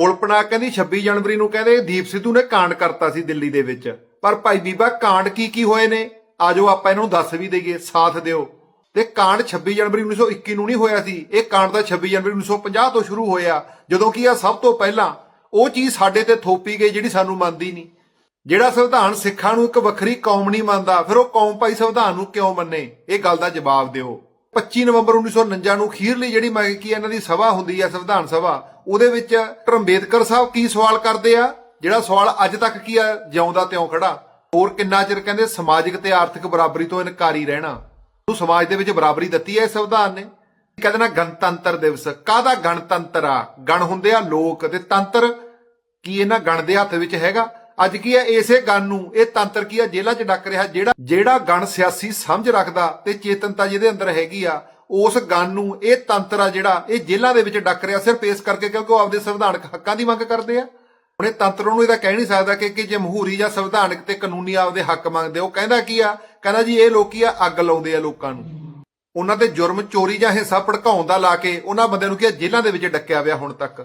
ਕੋਲਪਨਾ ਕਹਿੰਦੀ 26 ਜਨਵਰੀ ਨੂੰ ਕਹਿੰਦੇ ਦੀਪ ਸਿੱਧੂ ਨੇ ਕਾਂਡ ਕਰਤਾ ਸੀ ਦਿੱਲੀ ਦੇ ਵਿੱਚ। ਪਰ ਭਾਈ ਬੀਬਾ, ਕਾਂਡ ਕੀ ਕੀ ਹੋਏ ਨੇ? ਆਜੋ ਆਪਾਂ ਇਹਨੂੰ ਦੱਸ ਵੀ ਦਈਏ, ਸਾਥ ਦਿਓ। ਤੇ ਕਾਂਡ 26 ਜਨਵਰੀ 1921 ਨੂੰ ਨਹੀਂ ਹੋਇਆ ਸੀ। ਇਹ ਕਾਂਡ ਦਾ 26 ਜਨਵਰੀ 1950 ਤੋਂ ਸ਼ੁਰੂ ਹੋਇਆ। ਜਦੋਂ ਕਿ ਆ ਸਭ ਤੋਂ ਪਹਿਲਾਂ ਉਹ ਚੀਜ਼ ਸਾਡੇ ਤੇ ਥੋਪੀ ਗਈ ਜਿਹੜੀ ਸਾਨੂੰ ਮੰਨਦੀ ਨਹੀਂ। ਜਿਹੜਾ ਸੰਵਿਧਾਨ ਸਿੱਖਾਂ ਨੂੰ ਇੱਕ ਵੱਖਰੀ ਕੌਮ ਨਹੀਂ ਮੰਨਦਾ, ਫਿਰ ਉਹ ਕੌਮ ਭਾਈ ਸੰਵਿਧਾਨ ਨੂੰ ਕਿਉਂ ਮੰਨੇ? ਇਹ ਗੱਲ ਦਾ ਜਵਾਬ ਦਿਓ। 25 ਨਵੰਬਰ 1949 ਨੂੰ ਖੀਰਲੀ ਜਿਹੜੀ ਮੈਂ ਕੀ ਇਹਨਾਂ ਦੀ ਸਭਾ ਹੁੰਦੀ ਹੈ ਸੰਵਿਧਾਨ ਸਭਾ, ਉਹਦੇ ਵਿੱਚ ਡਾਕਟਰ ਅੰਬੇਦਕਰ ਸਾਹਿਬ ਕੀ ਸਵਾਲ ਕਰਦੇ ਆ? ਜਿਹੜਾ ਸਵਾਲ ਅੱਜ ਤੱਕ ਕੀ ਆ, ਜਿਉਂਦਾ ਤਿਉਂ ਖੜਾ। ਹੋਰ ਕਿੰਨਾ ਚਿਰ ਕਹਿੰਦੇ ਸਮਾਜਿਕ ਤੇ ਆਰਥਿਕ ਬਰਾਬਰੀ ਤੋਂ ਇਨਕਾਰੀ ਰਹਿਣਾ? ਉਹ ਸਮਾਜ ਦੇ ਵਿੱਚ ਬਰਾਬਰੀ ਦਿੱਤੀ ਹੈ ਇਸ ਸੰਵਿਧਾਨ ਨੇ। ਕਹਿੰਦੇ ਨਾ, ਗਣਤੰਤਰ ਦਿਵਸ। ਕਾਹਦਾ ਗਣਤੰਤਰ ਆ? ਗਣ ਹੁੰਦੇ ਆ ਲੋਕ ਤੇ ਤੰਤਰ। ਕੀ ਇਹਨਾਂ ਗਣ ਦੇ ਹੱਥ ਵਿੱਚ ਹੈਗਾ? ਅੱਜ ਕੀ ਹੈ? ਇਸੇ ਗਣ ਨੂੰ। ਇਹ ਤੰਤਰ ਕੀ ਹੈ? ਜੇਲ੍ਹਾਂ 'ਚ ਡੱਕ ਰਿਹਾ। ਜਿਹੜਾ ਜਿਹੜਾ ਗਣ ਸਿਆਸੀ ਸਮਝ ਰੱਖਦਾ ਤੇ ਚੇਤਨਤਾ ਜਿਹਦੇ ਅੰਦਰ ਹੈਗੀ ਆ ਉਸ ਗਣ ਨੂੰ ਇਹ ਤੰਤਰ ਆ ਜਿਹੜਾ ਇਹ ਜੇਲਾਂ ਦੇ ਵਿੱਚ ਡੱਕ ਰਿਹਾ ਸਿਰਫ ਇਸ ਕਰਕੇ ਕਿਉਂਕਿ ਉਹ ਆਪਦੇ ਸੰਵਿਧਾਨਕ ਹੱਕਾਂ ਦੀ ਮੰਗ ਕਰਦੇ ਆ। ਹੁਣ ਇਹ ਤੰਤਰ ਨੂੰ ਇਹਦਾ ਕਹਿ ਨਹੀਂ ਸਕਦਾ ਕਿ ਕਿ ਜਮਹੂਰੀ ਜਾਂ ਸੰਵਿਧਾਨਕ ਤੇ ਕਾਨੂੰਨੀ ਆਪਦੇ ਹੱਕ ਮੰਗਦੇ ਉਹ ਕਹਿੰਦਾ ਕੀ ਆ? ਕਹਿੰਦਾ ਜੀ ਇਹ ਲੋਕੀ ਆ ਅੱਗ ਲਾਉਂਦੇ ਆ ਲੋਕਾਂ ਨੂੰ। ਉਹਨਾਂ ਤੇ ਜੁਰਮ ਚੋਰੀ ਜਾਂ ਹਿੰਸਾ ਭੜਕਾਉਣ ਦਾ ਲਾ ਕੇ ਉਹਨਾਂ ਬੰਦਿਆਂ ਨੂੰ ਕੀ ਆ, ਜੇਲ੍ਹਾਂ ਦੇ ਵਿੱਚ ਡੱਕਿਆ ਪਿਆ ਹੁਣ ਤੱਕ।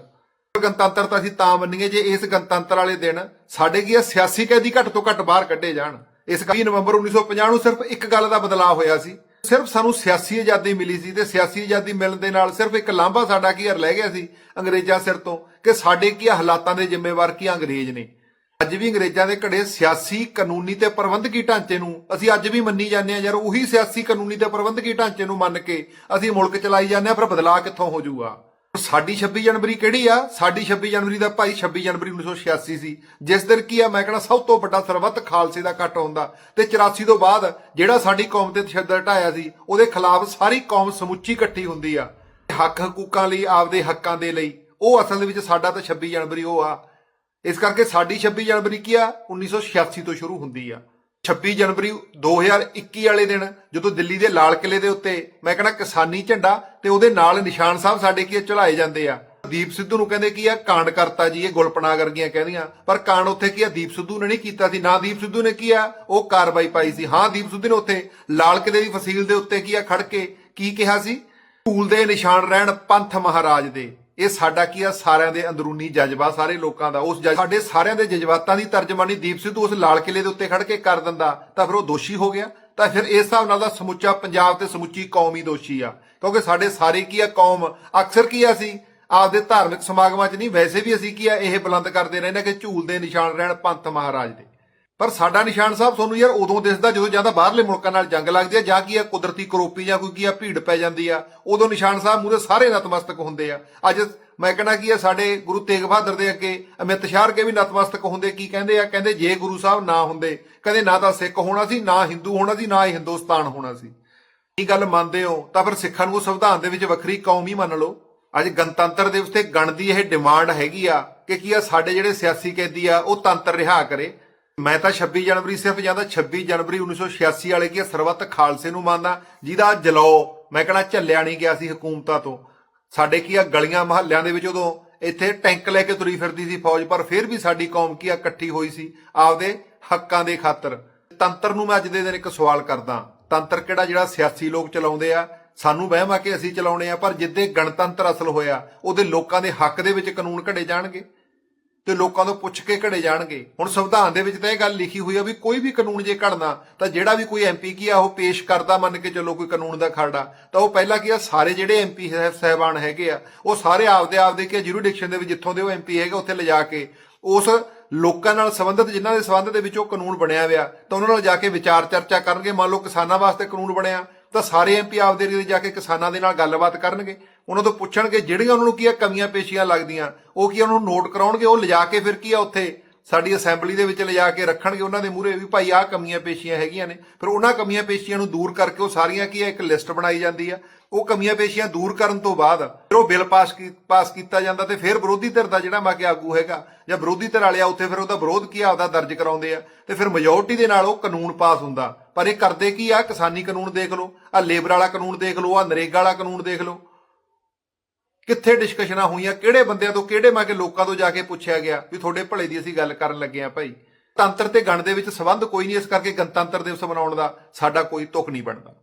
ਗਣਤੰਤਰ ਤਾਂ ਅਸੀਂ ਤਾਂ ਮੰਨੀਏ ਜੇ ਇਸ ਗਣਤੰਤਰ ਵਾਲੇ ਦਿਨ ਸਾਡੇ ਕੀ ਆ, ਸਿਆਸੀ ਕੈਦੀ ਘੱਟ ਤੋਂ ਘੱਟ ਬਾਹਰ ਕੱਢੇ ਜਾਣ। ਇਸ 20 ਨਵੰਬਰ 1950 ਨੂੰ ਸਿਰਫ ਇੱਕ ਗੱਲ ਦਾ ਬਦਲਾਅ ਹੋਇਆ ਸੀ। ਸਿਰਫ ਸਾਨੂੰ ਸਿਆਸੀ ਆਜ਼ਾਦੀ ਮਿਲੀ ਸੀ ਤੇ ਸਿਆਸੀ ਆਜ਼ਾਦੀ ਮਿਲਣ ਦੇ ਨਾਲ ਸਿਰਫ ਇੱਕ ਲਾਂਭਾ ਸਾਡਾ ਕੀ ਆ ਰਹਿ ਗਿਆ ਸੀ? ਅੰਗਰੇਜ਼ਾਂ ਸਿਰ ਤੋਂ। ਕਿ ਸਾਡੇ ਕੀ ਹਾਲਾਤਾਂ ਦੇ ਜ਼ਿੰਮੇਵਾਰ ਕੀ ਅੰਗਰੇਜ਼ ਨੇ। ਅੱਜ ਵੀ ਅੰਗਰੇਜ਼ਾਂ ਦੇ ਘੜੇ ਸਿਆਸੀ ਕਾਨੂੰਨੀ ਤੇ ਪ੍ਰਬੰਧਕੀ ਢਾਂਚੇ ਨੂੰ ਅਸੀਂ ਅੱਜ ਵੀ ਮੰਨੀ ਜਾਂਦੇ ਆ ਯਾਰ, ਉਹੀ ਸਿਆਸੀ ਕਾਨੂੰਨੀ ਤੇ ਪ੍ਰਬੰਧਕੀ ਢਾਂਚੇ ਨੂੰ ਮੰਨ ਕੇ ਅਸੀਂ ਮੁਲਕ ਚਲਾਈ ਜਾਂਦੇ ਆ ਫਿਰ ਬਦਲਾਅ ਕਿੱਥੋਂ ਹੋ ਜਾਊਗਾ? ਸਾਡੀ 26 ਜਨਵਰੀ ਕਿਹੜੀ ਆ? ਸਾਡੀ 26 ਜਨਵਰੀ ਦਾ ਭਾਈ 26 ਜਨਵਰੀ 1986 ਸੀ ਜਿਸ ਦਿਨ ਕੀ ਆ? ਮੈਂ ਕਹਿੰਦਾ, ਸਭ ਤੋਂ ਵੱਡਾ ਸਰਬੱਤ ਖਾਲਸੇ ਦਾ ਇਕੱਠ ਹੁੰਦਾ ਤੇ 84 ਤੋਂ ਬਾਅਦ ਜਿਹੜਾ ਸਾਡੀ ਕੌਮ ਤੇ ਤਸ਼ੱਦਦ ਢਾਇਆ ਸੀ, ਉਹਦੇ ਖਿਲਾਫ ਸਾਰੀ ਕੌਮ ਸਮੁੱਚੀ ਇਕੱਠੀ ਹੁੰਦੀ ਆ। ਹੱਕ ਹਕੂਕਾਂ ਲਈ, ਆਪਦੇ ਹੱਕਾਂ ਦੇ ਲਈ। ਉਹ ਅਸਲ ਦੇ ਵਿੱਚ ਸਾਡਾ ਤਾਂ 26 ਜਨਵਰੀ ਉਹ ਆ। ਇਸ ਕਰਕੇ ਸਾਡੀ 26 ਜਨਵਰੀ ਕੀ ਆ? 1986 ਤੋਂ ਸ਼ੁਰੂ ਹੁੰਦੀ ਆ। 26 ਜਨਵਰੀ 2021 ਵਾਲੇ ਦਿਨ ਜਦੋਂ ਦਿੱਲੀ ਦੇ ਲਾਲ ਕਿਲੇ ਦੇ ਉੱਤੇ ਮੈਂ ਕਹਿੰਦਾ ਕਿਸਾਨੀ ਝੰਡਾ ਤੇ ਉਹਦੇ ਨਾਲ ਨਿਸ਼ਾਨ ਸਾਹਿਬ ਸਾਡੇ ਕੀ ਆ, ਚੜਾਏ ਜਾਂਦੇ ਆ। ਦੀਪ ਸਿੱਧੂ ਨੂੰ ਕਹਿੰਦੇ ਕੀ ਆ ਕਾਂਡ ਕਰਤਾ ਜੀ ਇਹ ਗੁਲਪਨਾ ਵਰਗੀਆਂ ਕਹਿੰਦੀਆਂ। ਪਰ ਕਾਂਡ ਉੱਥੇ ਕੀ ਆ ਦੀਪ ਸਿੱਧੂ ਨੇ ਨਹੀਂ ਕੀਤਾ ਸੀ। ਨਾ ਦੀਪ ਸਿੱਧੂ ਨੇ ਕੀ ਆ ਉਹ ਕਾਰਵਾਈ ਪਾਈ ਸੀ। ਹਾਂ ਦੀਪ ਸਿੱਧੂ ਨੇ ਉੱਥੇ ਲਾਲ ਕਿਲੇ ਦੀ ਫਸੀਲ ਦੇ ਉੱਤੇ ਕੀ ਆ ਖੜ ਕੇ ਕੀ ਕਿਹਾ ਸੀ? ਧੂਲ ਦੇ ਨਿਸ਼ਾਨ ਰਹਿਣ ਪੰਥ ਮਹਾਰਾਜ ਦੇ। ਇਹ ਸਾਡਾ ਕੀ ਆ? ਸਾਰਿਆਂ ਦੇ ਅੰਦਰੂਨੀ ਜਜ਼ਬਾ, ਸਾਰੇ ਲੋਕਾਂ ਦਾ। ਉਸ ਜਜ਼- ਸਾਡੇ ਸਾਰਿਆਂ ਦੇ ਜਜ਼ਬਾਤਾਂ ਦੀ ਤਰਜਮਾਨੀ ਦੀਪ ਸਿੱਧੂ ਉਸ ਲਾਲ ਕਿਲੇ ਦੇ ਉੱਤੇ ਖੜ ਕੇ ਕਰ ਦਿੰਦਾ। ਤਾਂ ਫਿਰ ਉਹ ਦੋਸ਼ੀ ਹੋ ਗਿਆ। ਤਾਂ ਫਿਰ ਇਸ ਹਿਸਾਬ ਨਾਲ ਦਾ ਸਮੁੱਚਾ ਪੰਜਾਬ ਤੇ ਸਮੁੱਚੀ ਕੌਮ ਹੀ ਦੋਸ਼ੀ ਆ। ਕਿਉਂਕਿ ਸਾਡੇ ਸਾਰੇ ਕੀ ਆ? ਕੌਮ ਅਕਸਰ ਕੀ ਆ ਅਸੀਂ? ਆਪਦੇ ਧਾਰਮਿਕ ਸਮਾਗਮਾਂ 'ਚ ਨਹੀਂ, ਵੈਸੇ ਵੀ ਅਸੀਂ ਕੀ ਆ? ਇਹ ਬੁਲੰਦ ਕਰਦੇ ਰਹਿੰਦੇ ਕਿ ਝੂਲ ਦੇ ਨਿਸ਼ਾਨ ਰਹਿਣ ਪੰਥ ਮਹਾਰਾਜ ਦੇ। ਪਰ ਸਾਡਾ ਨਿਸ਼ਾਨ ਸਾਹਿਬ ਤੁਹਾਨੂੰ ਯਾਰ ਉਦੋਂ ਦਿਸਦਾ ਜਦੋਂ ਜ਼ਿਆਦਾ ਬਾਹਰਲੇ ਮੁਲਕਾਂ ਨਾਲ ਜੰਗ ਲੱਗਦੀ ਆ, ਜਾਂ ਕੀ ਆ, ਕੁਦਰਤੀ ਕਰੋਪੀ ਜਾਂ ਕੋਈ ਕੀ ਆ, ਭੀੜ ਪੈ ਜਾਂਦੀ ਆ। ਉਦੋਂ ਨਿਸ਼ਾਨ ਸਾਹਿਬ ਮੂਰੇ ਸਾਰੇ ਨਤਮਸਤਕ ਹੁੰਦੇ ਆ। ਅੱਜ ਮੈਂ ਕਹਿੰਦਾ ਕੀ ਆ, ਸਾਡੇ ਗੁਰੂ ਤੇਗ ਬਹਾਦਰ ਦੇ ਅੱਗੇ ਅਮਿਤ ਸ਼ਾਹ ਕੇ ਵੀ ਨਤਮਸਤਕ ਹੁੰਦੇ, ਕੀ ਕਹਿੰਦੇ ਆ? ਕਹਿੰਦੇ ਜੇ ਗੁਰੂ ਸਾਹਿਬ ਨਾ ਹੁੰਦੇ, ਕਹਿੰਦੇ ਨਾ ਤਾਂ ਸਿੱਖ ਹੋਣਾ ਸੀ, ਨਾ ਹਿੰਦੂ ਹੋਣਾ ਸੀ, ਨਾ ਹੀ ਹਿੰਦੁਸਤਾਨ ਹੋਣਾ ਸੀ। ਇਹ ਗੱਲ ਮੰਨਦੇ ਹੋ? ਤਾਂ ਫਿਰ ਸਿੱਖਾਂ ਨੂੰ ਸੰਵਿਧਾਨ ਦੇ ਵਿੱਚ ਵੱਖਰੀ ਕੌਮ ਹੀ ਮੰਨ ਲਓ। ਅੱਜ ਗਣਤੰਤਰ ਦੇ ਉੱਤੇ ਗਣ ਦੀ ਇਹ ਡਿਮਾਂਡ ਹੈਗੀ ਆ ਕਿ ਕੀ ਆ, ਸਾਡੇ ਜਿਹੜੇ ਸਿਆਸੀ ਕੈਦੀ ਆ, ਉਹ ਤੰਤਰ ਰਿਹਾ ਕਰੇ। ਮੈਂ ਤਾਂ 26 ਜਨਵਰੀ ਸਿਰਫ ਜਾਂਦਾ 26 ਜਨਵਰੀ 1986 ਵਾਲੇ ਕੀ ਸਰਬੱਤ ਖਾਲਸੇ ਨੂੰ ਮੰਨਦਾ। ਜਿਹਦਾ ਜਲਾਓ ਮੈਂ ਕਹਣਾ ਝੱਲਿਆ ਨਹੀਂ ਗਿਆ ਸੀ ਹਕੂਮਤਾਂ ਤੋਂ। ਸਾਡੇ ਕੀ ਆ, ਗਲੀਆਂ ਮਹੱਲਿਆਂ ਦੇ ਵਿੱਚ ਉਦੋਂ ਇੱਥੇ ਟੈਂਕ ਲੈ ਕੇ ਤੁਰੀ ਫਿਰਦੀ ਸੀ ਫੌਜ, ਪਰ ਫਿਰ ਵੀ ਸਾਡੀ ਕੌਮ ਕੀ ਆ, ਇਕੱਠੀ ਹੋਈ ਸੀ ਆਪਦੇ ਹੱਕਾਂ ਦੇ ਖਾਤਰ। ਤੰਤਰ ਨੂੰ ਮੈਂ ਅੱਜ ਦੇ ਦਿਨ ਇੱਕ ਸਵਾਲ ਕਰਦਾ। ਤੰਤਰ ਕਿਹੜਾ ਜਿਹੜਾ ਸਿਆਸੀ ਲੋਕ ਚਲਾਉਂਦੇ ਆ? ਸਾਨੂੰ ਵਹਿਮ ਆ ਕਿ ਅਸੀਂ ਚਲਾਉਣੇ ਆ, ਪਰ ਜਿੱਦੇ ਗਣਤੰਤਰ ਅਸਲ ਹੋਇਆ, ਉਹਦੇ ਲੋਕਾਂ ਦੇ ਹੱਕ ਦੇ ਵਿੱਚ ਕਾਨੂੰਨ ਘੜੇ ਜਾਣਗੇ। ਤੇ ਲੋਕਾਂ ਤੋਂ ਪੁੱਛ ਕੇ ਘੜੇ ਜਾਣਗੇ। ਹੁਣ ਸੰਵਿਧਾਨ ਦੇ ਵਿੱਚ ਤਾਂ ਇਹ ਗੱਲ ਲਿਖੀ ਹੋਈ ਆ ਵੀ ਕੋਈ ਵੀ ਕਾਨੂੰਨ ਜੇ ਘੜਨਾ, ਤਾਂ ਜਿਹੜਾ ਵੀ ਕੋਈ ਐਮਪੀ ਕੀ ਆ, ਉਹ ਪੇਸ਼ ਕਰਦਾ ਮੰਨ ਕੇ ਚੱਲੋ ਕੋਈ ਕਾਨੂੰਨ ਦਾ ਖਰੜਾ ਤਾਂ ਉਹ ਪਹਿਲਾਂ ਕੀ ਆ, ਸਾਰੇ ਜਿਹੜੇ ਐਮਪੀ ਸਹਿਬਾਨ ਹੈਗੇ ਆ, ਉਹ ਸਾਰੇ ਆਪਦੇ ਆਪਦੇ ਕੀ ਜੁਰੀਡਿਕਸ਼ਨ ਦੇ ਵਿੱਚ ਜਿੱਥੋਂ ਦੇ ਉਹ ਐਮਪੀ ਹੈਗੇ, ਉੱਥੇ ਲਿਜਾ ਕੇ ਉਸ ਲੋਕਾਂ ਨਾਲ ਸੰਬੰਧਿਤ, ਜਿਨ੍ਹਾਂ ਦੇ ਸੰਬੰਧ ਦੇ ਵਿੱਚ ਉਹ ਕਾਨੂੰਨ ਬਣਿਆ ਹੋਇਆ, ਤਾਂ ਉਹਨਾਂ ਨਾਲ ਜਾ ਕੇ ਵਿਚਾਰ ਚਰਚਾ ਕਰਨਗੇ। ਮੰਨ ਲਓ ਕਿਸਾਨਾਂ ਵਾਸਤੇ ਕਾਨੂੰਨ ਬਣਿਆ ਤਾਂ ਸਾਰੇ ਐਮਪੀ ਆਪਦੇ ਏਰੀਏ 'ਚ ਜਾ ਕੇ ਕਿਸਾਨਾਂ ਦੇ ਨਾਲ ਗੱਲਬਾਤ ਕਰਨਗੇ। ਉਹਨਾਂ ਤੋਂ ਪੁੱਛਣਗੇ ਜਿਹੜੀਆਂ ਉਹਨਾਂ ਨੂੰ ਕੀ ਆ ਕਮੀਆਂ ਪੇਸ਼ੀਆਂ ਲੱਗਦੀਆਂ, ਉਹ ਕੀ ਉਹਨਾਂ ਨੂੰ ਨੋਟ ਕਰਾਉਣਗੇ, ਉਹ ਲਿਜਾ ਕੇ ਫਿਰ ਕੀ ਆ ਉੱਥੇ ਸਾਡੀ ਅਸੈਂਬਲੀ ਦੇ ਵਿੱਚ ਲਿਜਾ ਕੇ ਰੱਖਣਗੇ ਉਹਨਾਂ ਦੇ ਮੂਹਰੇ ਵੀ ਭਾਈ ਆਹ ਕਮੀਆਂ ਪੇਸ਼ੀਆਂ ਹੈਗੀਆਂ ਨੇ। ਫਿਰ ਉਹਨਾਂ ਕਮੀਆਂ ਪੇਸ਼ੀਆਂ ਨੂੰ ਦੂਰ ਕਰਕੇ ਉਹ ਸਾਰੀਆਂ ਕੀ ਆ ਇੱਕ ਲਿਸਟ ਬਣਾਈ ਜਾਂਦੀ ਆ। ਉਹ ਕਮੀਆਂ ਪੇਸ਼ੀਆਂ ਦੂਰ ਕਰਨ ਤੋਂ ਬਾਅਦ ਫਿਰ ਉਹ ਬਿੱਲ ਪਾਸ ਕੀ, ਪਾਸ ਕੀਤਾ ਜਾਂਦਾ ਤੇ ਫਿਰ ਵਿਰੋਧੀ ਧਿਰ ਦਾ ਜਿਹੜਾ ਮਾ ਕੇ ਆਗੂ ਹੈਗਾ ਜਾਂ ਵਿਰੋਧੀ ਧਿਰ ਵਾਲਿਆ ਉੱਥੇ ਫਿਰ ਉਹਦਾ ਵਿਰੋਧ ਕੀ ਆਪਦਾ ਦਰਜ ਕਰਾਉਂਦੇ ਆ ਤੇ ਫਿਰ ਮੈਜੋਰਟੀ ਦੇ ਨਾਲ ਉਹ ਕਾਨੂੰਨ ਪਾਸ ਹੁੰਦਾ। ਪਰ ਇਹ ਕਰਦੇ ਕੀ ਆ? ਕਿਸਾਨੀ ਕਾਨੂੰਨ ਦੇਖ ਲਓ ਆ ਲੇਬਰ ਵਾਲਾ ਕਾਨੂੰਨ ਦੇਖ ਲਓ ਆ ਨਰੇਗਾ ਵਾਲਾ ਕਾਨੂੰਨ ਦੇਖ ਲਓ। ਕਿੱਥੇ ਡਿਸਕਸ਼ਨਾਂ ਹੋਈਆਂ? ਕਿਹੜੇ ਬੰਦਿਆਂ ਤੋਂ ਕਿਹੜੇ ਮੈਂ ਕਿ ਲੋਕਾਂ ਤੋਂ ਜਾ ਕੇ ਪੁੱਛਿਆ ਗਿਆ ਵੀ ਤੁਹਾਡੇ ਭਲੇ ਦੀ ਅਸੀਂ ਗੱਲ ਕਰਨ ਲੱਗੇ ਆ ਭਾਈ। ਤੰਤਰ ਤੇ ਗਣ ਦੇ ਵਿੱਚ ਸੰਬੰਧ ਕੋਈ ਨਹੀਂ ਇਸ ਕਰਕੇ ਗਣਤੰਤਰ ਦਿਵਸ ਮਨਾਉਣ ਦਾ, ਸਾਡਾ ਕੋਈ ਤੁਕ ਨਹੀਂ ਬਣਦਾ।